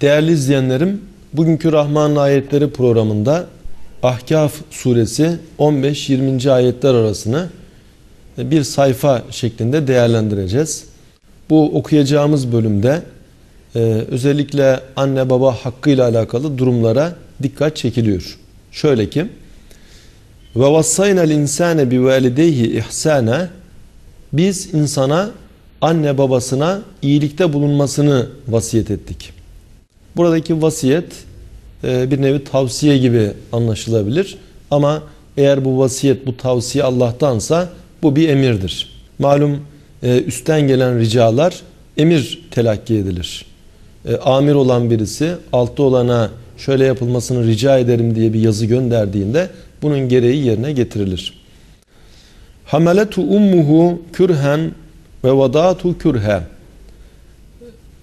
Değerli izleyenlerim, bugünkü Rahman ayetleri programında Ahkaf suresi 15-20. ayetler arasını bir sayfa şeklinde değerlendireceğiz. Bu okuyacağımız bölümde e, özellikle anne baba hakkıyla alakalı durumlara dikkat çekiliyor. Şöyle ki ve vassayna'l insane bi valideyhi ihsana biz insana anne babasına iyilikte bulunmasını vasiyet ettik. Buradaki vasiyet e, bir nevi tavsiye gibi anlaşılabilir. Ama eğer bu vasiyet, bu tavsiye Allah'tansa bu bir emirdir. Malum e, üstten gelen ricalar emir telakki edilir. E, amir olan birisi altta olana şöyle yapılmasını rica ederim diye bir yazı gönderdiğinde bunun gereği yerine getirilir. Hameletu ummuhu kürhen ve vadatu kürhe.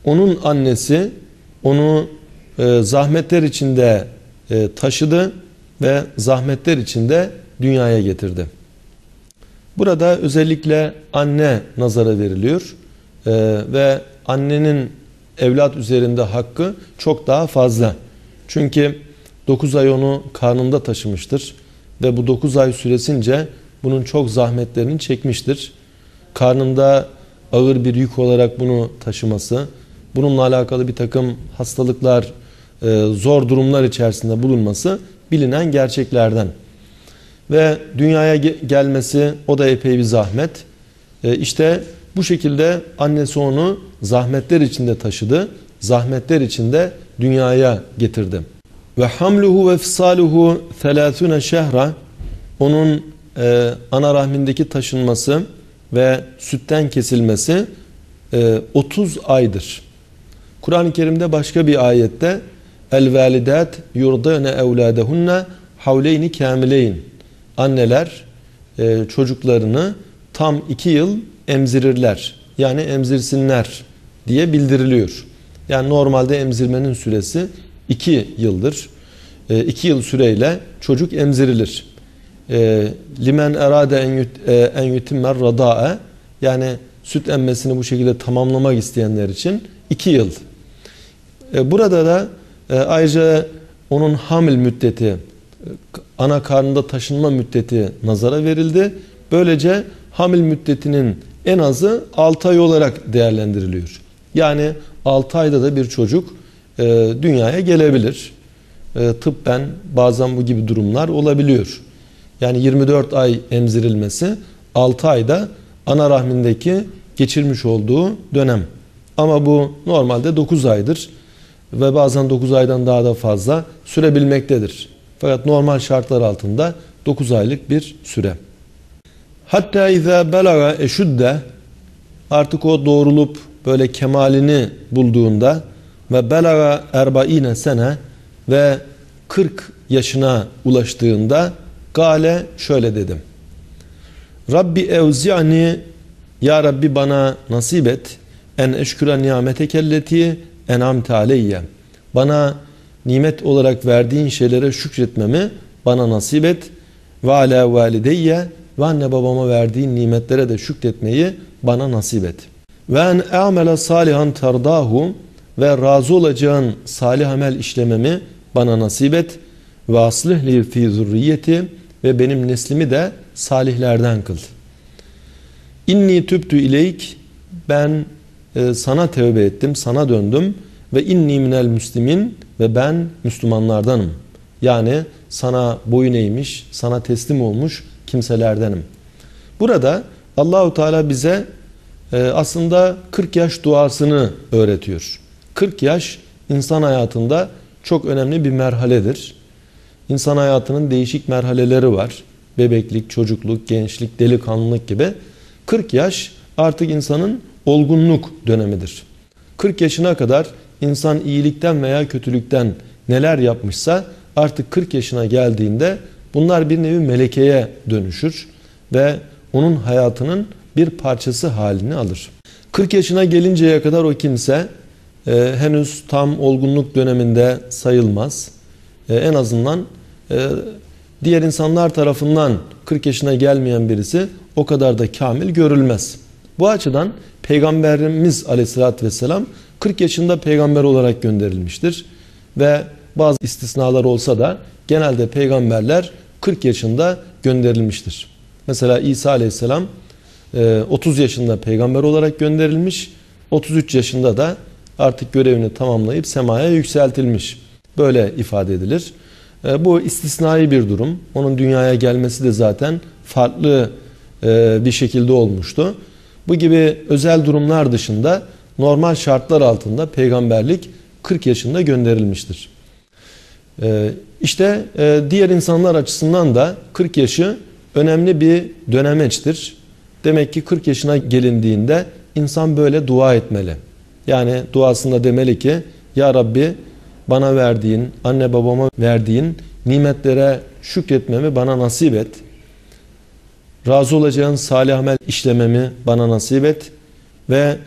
Onun annesi onu e, zahmetler içinde e, taşıdı ve zahmetler içinde dünyaya getirdi. Burada özellikle anne nazara veriliyor e, ve annenin evlat üzerinde hakkı çok daha fazla. Çünkü 9 ay onu karnında taşımıştır ve bu 9 ay süresince bunun çok zahmetlerini çekmiştir. Karnında ağır bir yük olarak bunu taşıması, bununla alakalı bir takım hastalıklar, e, zor durumlar içerisinde bulunması bilinen gerçeklerden. Ve dünyaya gelmesi o da epey bir zahmet. E, işte bu şekilde annesi onu zahmetler içinde taşıdı. Zahmetler içinde dünyaya getirdi. Ve hamluhu ve fisaluhu 30 şehra onun e, ana rahmindeki taşınması ve sütten kesilmesi e, 30 aydır. Kur'an-ı Kerim'de başka bir ayette el validat yurdane evladehunne havleyni kamileyn anneler e, çocuklarını tam iki yıl emzirirler. Yani emzirsinler diye bildiriliyor. Yani normalde emzirmenin süresi iki yıldır. E, iki yıl süreyle çocuk emzirilir. E, limen erade en yutimmer radae yani süt emmesini bu şekilde tamamlamak isteyenler için iki yıl. Burada da ayrıca onun hamil müddeti ana karnında taşınma müddeti nazara verildi. Böylece hamil müddetinin en azı 6 ay olarak değerlendiriliyor. Yani 6 ayda da bir çocuk e, dünyaya gelebilir. E, tıbben bazen bu gibi durumlar olabiliyor. Yani 24 ay emzirilmesi 6 ayda ana rahmindeki geçirmiş olduğu dönem. Ama bu normalde 9 aydır ve bazen 9 aydan daha da fazla sürebilmektedir. Fakat normal şartlar altında 9 aylık bir süre. Hatta izâ belaga eşudde artık o doğrulup böyle kemalini bulduğunda ve belaga erbaine sene ve 40 yaşına ulaştığında gale şöyle dedim. Rabbi evzi'ni ya Rabbi bana nasip et en eşküre nimetekelleti enamte aleyye. Bana nimet olarak verdiğin şeylere şükretmemi bana nasip et. Ve ala valideyye ve anne babama verdiğin nimetlere de şükretmeyi bana nasip et. Ve en amele salihan tardahu ve razı olacağın salih amel işlememi bana nasip et. Ve aslih li fi zürriyeti ve benim neslimi de salihlerden kıl. İnni tübtü ileyk ben e, sana tevbe ettim, sana döndüm ve inni minel müslimin ve ben Müslümanlardanım. Yani sana boyun eğmiş, sana teslim olmuş kimselerdenim. Burada Allahu Teala bize e, aslında 40 yaş duasını öğretiyor. 40 yaş insan hayatında çok önemli bir merhaledir. İnsan hayatının değişik merhaleleri var. Bebeklik, çocukluk, gençlik, delikanlılık gibi. 40 yaş artık insanın olgunluk dönemidir. 40 yaşına kadar insan iyilikten veya kötülükten neler yapmışsa artık 40 yaşına geldiğinde bunlar bir nevi melekeye dönüşür ve onun hayatının bir parçası halini alır. 40 yaşına gelinceye kadar o kimse e, henüz tam olgunluk döneminde sayılmaz. E, en azından e, diğer insanlar tarafından 40 yaşına gelmeyen birisi o kadar da kamil görülmez. Bu açıdan Peygamberimiz aleyhissalatü vesselam 40 yaşında peygamber olarak gönderilmiştir. Ve bazı istisnalar olsa da genelde peygamberler 40 yaşında gönderilmiştir. Mesela İsa aleyhisselam 30 e, yaşında peygamber olarak gönderilmiş. 33 yaşında da artık görevini tamamlayıp semaya yükseltilmiş. Böyle ifade edilir. E, bu istisnai bir durum. Onun dünyaya gelmesi de zaten farklı e, bir şekilde olmuştu. Bu gibi özel durumlar dışında normal şartlar altında peygamberlik 40 yaşında gönderilmiştir. E, işte diğer insanlar açısından da 40 yaşı önemli bir dönemeçtir. Demek ki 40 yaşına gelindiğinde insan böyle dua etmeli. Yani duasında demeli ki Ya Rabbi bana verdiğin, anne babama verdiğin nimetlere şükretmemi bana nasip et. Razı olacağın salih amel işlememi bana nasip et. Ve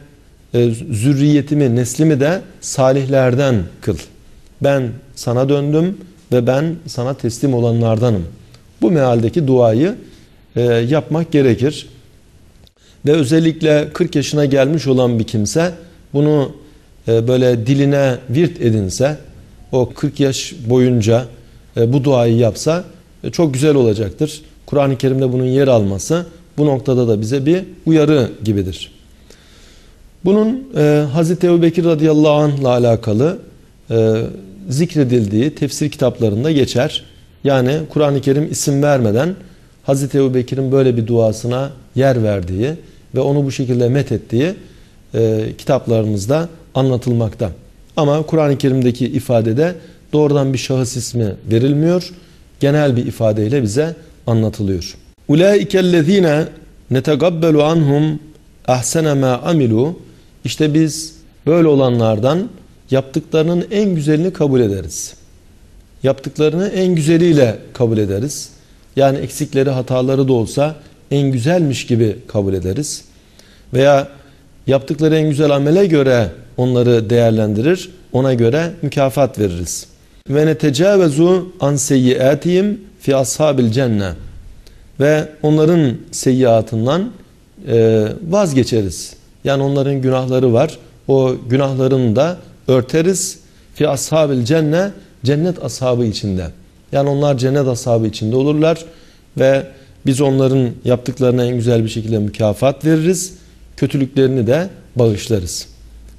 e, zürriyetimi, neslimi de salihlerden kıl. Ben sana döndüm ve ben sana teslim olanlardanım. Bu mealdeki duayı e, yapmak gerekir. Ve özellikle 40 yaşına gelmiş olan bir kimse bunu e, böyle diline virt edinse o 40 yaş boyunca e, bu duayı yapsa e, çok güzel olacaktır. Kur'an-ı Kerim'de bunun yer alması bu noktada da bize bir uyarı gibidir. Bunun e, Hazreti Ebu Bekir radıyallahu anh ile alakalı e, zikredildiği tefsir kitaplarında geçer. Yani Kur'an-ı Kerim isim vermeden Hazreti Ebu Bekir'in böyle bir duasına yer verdiği ve onu bu şekilde met ettiği e, kitaplarımızda anlatılmakta. Ama Kur'an-ı Kerim'deki ifadede doğrudan bir şahıs ismi verilmiyor. Genel bir ifadeyle bize anlatılıyor. Ulaikellezine netegabbelu anhum ahsene ma amilu işte biz böyle olanlardan yaptıklarının en güzelini kabul ederiz. Yaptıklarını en güzeliyle kabul ederiz. Yani eksikleri, hataları da olsa en güzelmiş gibi kabul ederiz. Veya yaptıkları en güzel amele göre onları değerlendirir, ona göre mükafat veririz. Ve netecavezu an seyyiatihim fi ashabil cenne. Ve onların seyyiatından e, vazgeçeriz. Yani onların günahları var. O günahlarını da örteriz. Fi ashabil cenne cennet ashabı içinde. Yani onlar cennet ashabı içinde olurlar ve biz onların yaptıklarına en güzel bir şekilde mükafat veririz. Kötülüklerini de bağışlarız.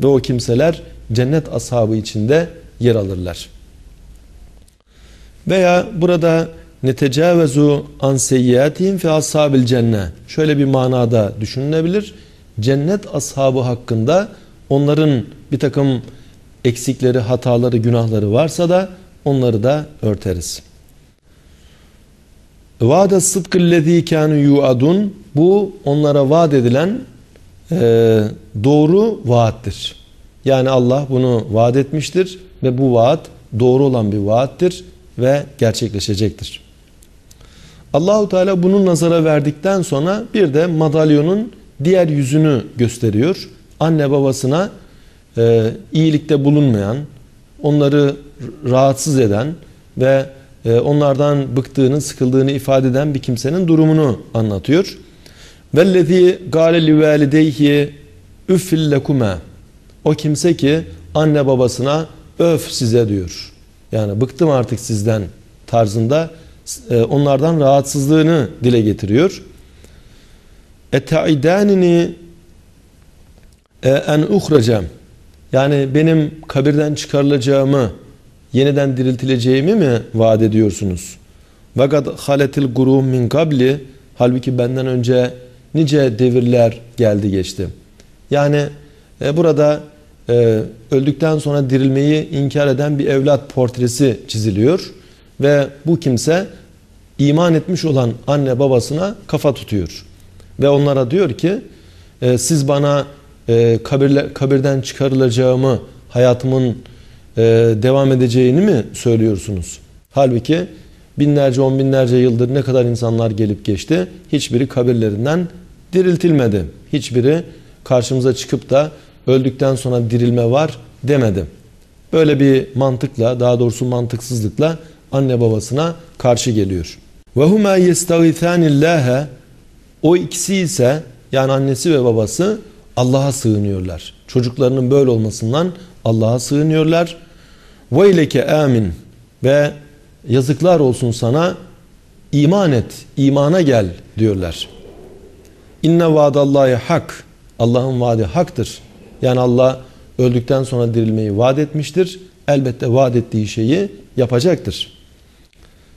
Ve o kimseler cennet ashabı içinde yer alırlar. Veya burada netecavezu an seyyiatihim fi ashabil cenne. Şöyle bir manada düşünülebilir. Cennet ashabı hakkında onların bir takım eksikleri, hataları, günahları varsa da onları da örteriz. Vade sıdkıllezî kânü yuadun bu onlara vaat edilen e, doğru vaattir. Yani Allah bunu vaat etmiştir ve bu vaat doğru olan bir vaattir ve gerçekleşecektir. Allahu Teala bunu nazara verdikten sonra bir de madalyonun diğer yüzünü gösteriyor. Anne babasına e, iyilikte bulunmayan, onları rahatsız eden ve e, onlardan bıktığını, sıkıldığını ifade eden bir kimsenin durumunu anlatıyor. Vellezî gâle li vâlideyhi üffil lekuma. O kimse ki anne babasına öf size diyor. Yani bıktım artık sizden tarzında onlardan rahatsızlığını dile getiriyor. Etaidanini e, en uhrecem yani benim kabirden çıkarılacağımı yeniden diriltileceğimi mi vaat ediyorsunuz? Vakat haletil gurum min kabli halbuki benden önce nice devirler geldi geçti. Yani e, burada e, öldükten sonra dirilmeyi inkar eden bir evlat portresi çiziliyor ve bu kimse iman etmiş olan anne babasına kafa tutuyor ve onlara diyor ki e, siz bana e, kabirle, kabirden çıkarılacağımı hayatımın e, devam edeceğini mi söylüyorsunuz? Halbuki binlerce on binlerce yıldır ne kadar insanlar gelip geçti hiçbiri kabirlerinden diriltilmedi. Hiçbiri karşımıza çıkıp da öldükten sonra dirilme var demedi. Böyle bir mantıkla daha doğrusu mantıksızlıkla anne babasına karşı geliyor. Ve huma yestağithanillâhe o ikisi ise yani annesi ve babası Allah'a sığınıyorlar. Çocuklarının böyle olmasından Allah'a sığınıyorlar. Veyleke amin ve yazıklar olsun sana iman et, imana gel diyorlar. İnne vaadallahi hak. Allah'ın vaadi haktır. Yani Allah öldükten sonra dirilmeyi vaat etmiştir. Elbette vaat ettiği şeyi yapacaktır.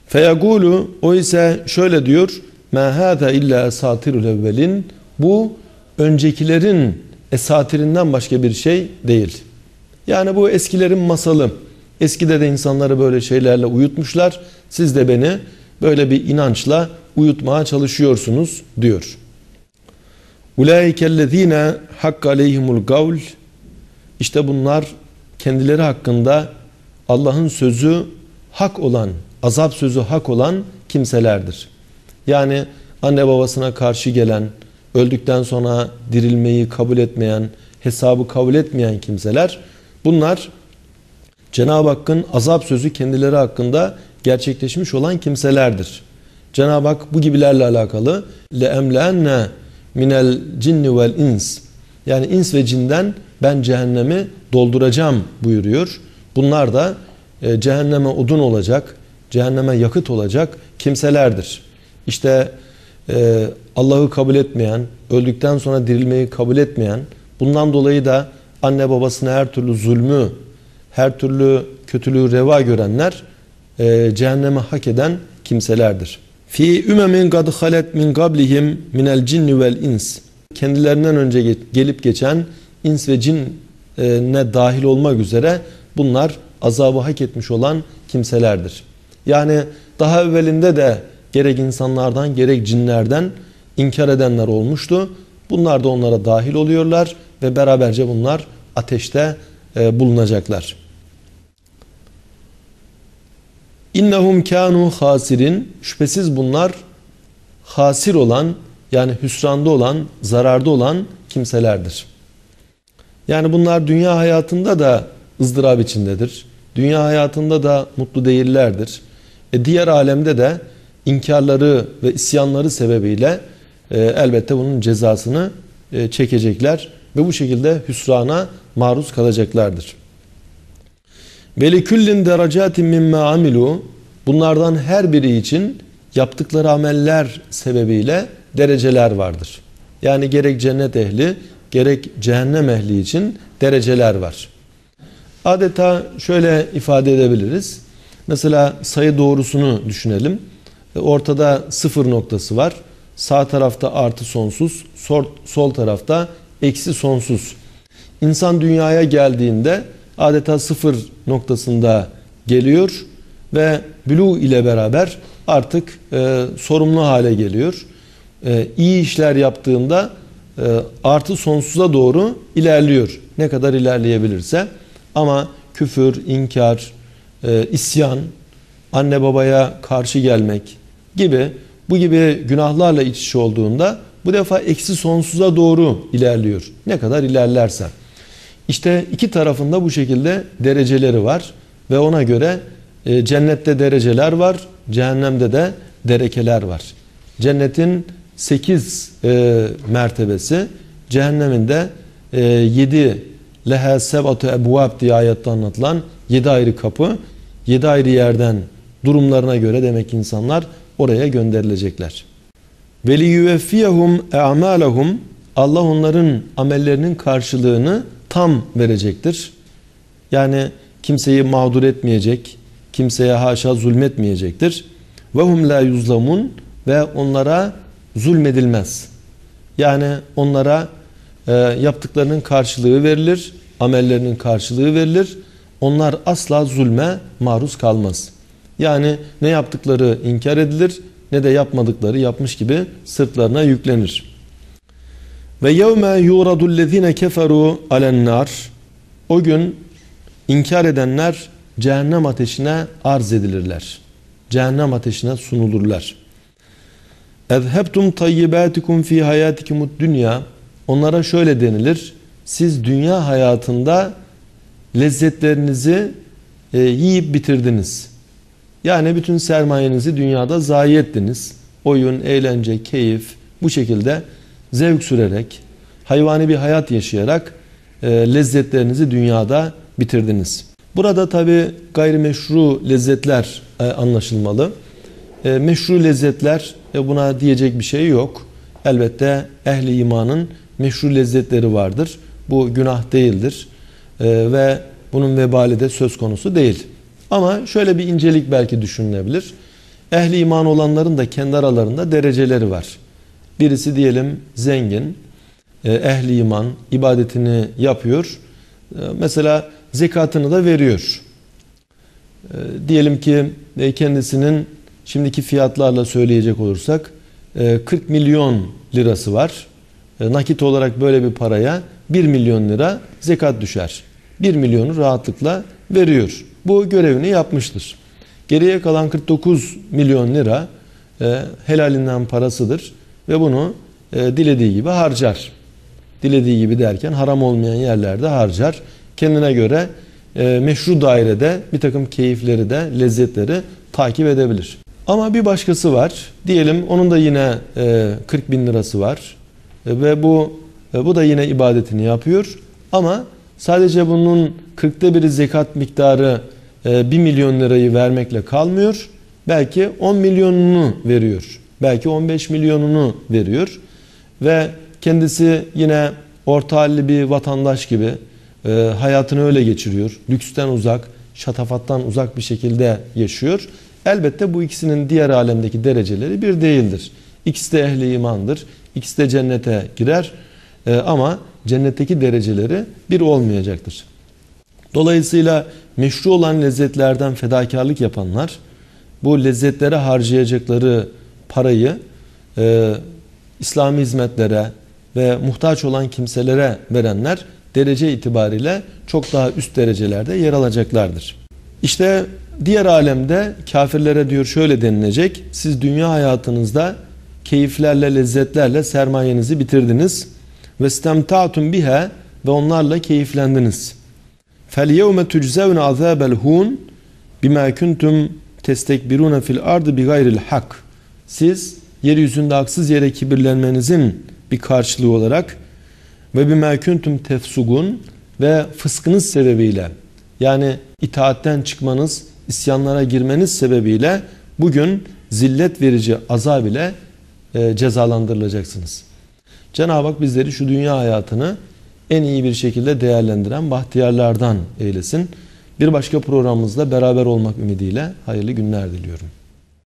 Feyagulu o ise şöyle diyor. Ma hâze illa esatirul evvelin. Bu öncekilerin esatirinden başka bir şey değil. Yani bu eskilerin masalı. Eskide de insanları böyle şeylerle uyutmuşlar. Siz de beni böyle bir inançla uyutmaya çalışıyorsunuz diyor. Ulaikellezine hakk aleyhimul gavl işte bunlar kendileri hakkında Allah'ın sözü hak olan, azap sözü hak olan kimselerdir. Yani anne babasına karşı gelen, öldükten sonra dirilmeyi kabul etmeyen, hesabı kabul etmeyen kimseler bunlar Cenab-ı Hakk'ın azap sözü kendileri hakkında gerçekleşmiş olan kimselerdir. Cenab-ı Hak bu gibilerle alakalı leemlenne minel cinni vel ins yani ins ve cinden ben cehennemi dolduracağım buyuruyor. Bunlar da e, cehenneme odun olacak, cehenneme yakıt olacak kimselerdir. İşte e, Allah'ı kabul etmeyen, öldükten sonra dirilmeyi kabul etmeyen, bundan dolayı da anne babasına her türlü zulmü, her türlü kötülüğü reva görenler e, cehenneme hak eden kimselerdir. Fi ümemin kad halet min qablihim minel cinni vel ins. Kendilerinden önce gelip geçen ins ve cin ne dahil olmak üzere bunlar azabı hak etmiş olan kimselerdir. Yani daha evvelinde de gerek insanlardan gerek cinlerden inkar edenler olmuştu. Bunlar da onlara dahil oluyorlar ve beraberce bunlar ateşte e, bulunacaklar. İnnehum kanu hasirin şüphesiz bunlar hasir olan yani hüsranda olan, zararda olan kimselerdir. Yani bunlar dünya hayatında da ızdırap içindedir. Dünya hayatında da mutlu değillerdir. E diğer alemde de inkarları ve isyanları sebebiyle e, elbette bunun cezasını e, çekecekler ve bu şekilde hüsrana maruz kalacaklardır. Ve küllin derecatin mimme amilu bunlardan her biri için yaptıkları ameller sebebiyle dereceler vardır. Yani gerek cennet ehli gerek cehennem ehli için dereceler var. Adeta şöyle ifade edebiliriz. Mesela sayı doğrusunu düşünelim. E, ortada sıfır noktası var. Sağ tarafta artı sonsuz, sol, sol tarafta eksi sonsuz. İnsan dünyaya geldiğinde adeta sıfır noktasında geliyor ve bulu ile beraber artık e, sorumlu hale geliyor. E, iyi işler yaptığında e, artı sonsuza doğru ilerliyor. Ne kadar ilerleyebilirse. Ama küfür, inkar, e, isyan, anne babaya karşı gelmek gibi bu gibi günahlarla iç içe olduğunda bu defa eksi sonsuza doğru ilerliyor. Ne kadar ilerlerse. İşte iki tarafında bu şekilde dereceleri var ve ona göre e, cennette dereceler var, cehennemde de derekeler var. Cennetin 8 e, mertebesi, cehennemin de e, 7 leha sebatu ebvab diye ayette anlatılan 7 ayrı kapı, 7 ayrı yerden durumlarına göre demek insanlar oraya gönderilecekler. Ve li yuveffiyehum e'malahum Allah onların amellerinin karşılığını tam verecektir. Yani kimseyi mağdur etmeyecek, kimseye haşa zulmetmeyecektir. Ve hum la yuzlamun ve onlara zulmedilmez. Yani onlara e, yaptıklarının karşılığı verilir, amellerinin karşılığı verilir. Onlar asla zulme maruz kalmaz. Yani ne yaptıkları inkar edilir ne de yapmadıkları yapmış gibi sırtlarına yüklenir. Ve yevme yuradul keferu alennar o gün inkar edenler cehennem ateşine arz edilirler. Cehennem ateşine sunulurlar. Ezhebtum tayyibatikum fi hayatikumud dünya onlara şöyle denilir. Siz dünya hayatında lezzetlerinizi e, yiyip bitirdiniz. Yani bütün sermayenizi dünyada zayi ettiniz. Oyun, eğlence, keyif bu şekilde zevk sürerek, hayvani bir hayat yaşayarak e, lezzetlerinizi dünyada bitirdiniz. Burada tabi gayrimeşru lezzetler e, anlaşılmalı. E, meşru lezzetler e, buna diyecek bir şey yok. Elbette ehli imanın meşru lezzetleri vardır. Bu günah değildir ve bunun vebali de söz konusu değil. Ama şöyle bir incelik belki düşünülebilir. Ehli iman olanların da kendi aralarında dereceleri var. Birisi diyelim zengin, e, ehli iman ibadetini yapıyor. E, mesela zekatını da veriyor. E, diyelim ki kendisinin şimdiki fiyatlarla söyleyecek olursak 40 milyon lirası var. Nakit olarak böyle bir paraya 1 milyon lira zekat düşer. 1 milyonu rahatlıkla veriyor. Bu görevini yapmıştır. Geriye kalan 49 milyon lira helalinden parasıdır ve bunu dilediği gibi harcar dilediği gibi derken haram olmayan yerlerde harcar. Kendine göre e, meşru dairede bir takım keyifleri de lezzetleri takip edebilir. Ama bir başkası var. Diyelim onun da yine e, 40 bin lirası var. E, ve bu e, bu da yine ibadetini yapıyor. Ama sadece bunun 40'ta biri zekat miktarı e, 1 milyon lirayı vermekle kalmıyor. Belki 10 milyonunu veriyor. Belki 15 milyonunu veriyor. Ve Kendisi yine orta halli bir vatandaş gibi e, hayatını öyle geçiriyor. Lüksten uzak, şatafattan uzak bir şekilde yaşıyor. Elbette bu ikisinin diğer alemdeki dereceleri bir değildir. İkisi de ehli imandır. İkisi de cennete girer. E, ama cennetteki dereceleri bir olmayacaktır. Dolayısıyla meşru olan lezzetlerden fedakarlık yapanlar bu lezzetlere harcayacakları parayı e, İslami hizmetlere, ve muhtaç olan kimselere verenler derece itibariyle çok daha üst derecelerde yer alacaklardır. İşte diğer alemde kafirlere diyor şöyle denilecek. Siz dünya hayatınızda keyiflerle, lezzetlerle sermayenizi bitirdiniz. Ve stemta'tum biha ve onlarla keyiflendiniz. Fel yevme tuczevne azabel hun bima kuntum testekbiruna fil ardı bi gayril hak. Siz yeryüzünde haksız yere kibirlenmenizin bir karşılığı olarak ve bir meküntum tefsugun ve fıskınız sebebiyle yani itaatten çıkmanız, isyanlara girmeniz sebebiyle bugün zillet verici azab ile e, cezalandırılacaksınız. Cenab-ı Hak bizleri şu dünya hayatını en iyi bir şekilde değerlendiren bahtiyarlardan eylesin. Bir başka programımızda beraber olmak ümidiyle hayırlı günler diliyorum.